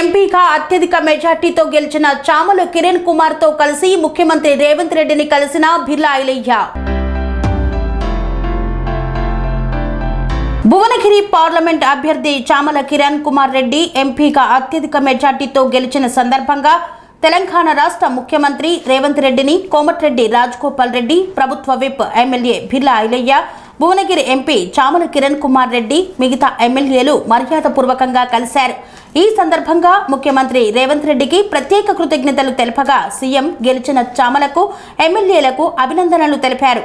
ఎంపీగా అత్యధిక మెజార్టీతో గెలిచిన చామల కిరణ్ కుమార్తో కలిసి ముఖ్యమంత్రి రేవంత్ రెడ్డిని కలిసిన బిర్లా ఐలయ్య. భువనగిరి పార్లమెంట్ అభ్యర్థి చామల కిరణ్ కుమార్ రెడ్డి ఎంపీగా అత్యధిక మెజార్టీతో గెలిచిన సందర్భంగా తెలంగాణ రాష్ట్ర ముఖ్యమంత్రి రేవంత్ రెడ్డిని కోమటిరెడ్డి రాజగోపాల్ రెడ్డి ప్రభుత్వ whip MLA Birla Ailaiah Bhuvanagiri MP Chamala Kiran Kumar Reddy మిగతా ఎమ్మెల్యేలు మర్యాదపూర్వకంగా కలిశారు. ఈ సందర్భంగా ముఖ్యమంత్రి రేవంత్ రెడ్డికి ప్రత్యేక కృతజ్ఞతలు తెలపగా సీఎం గెలిచిన చామలకు ఎమ్మెల్యేలకు అభినందనలు తెలిపారు.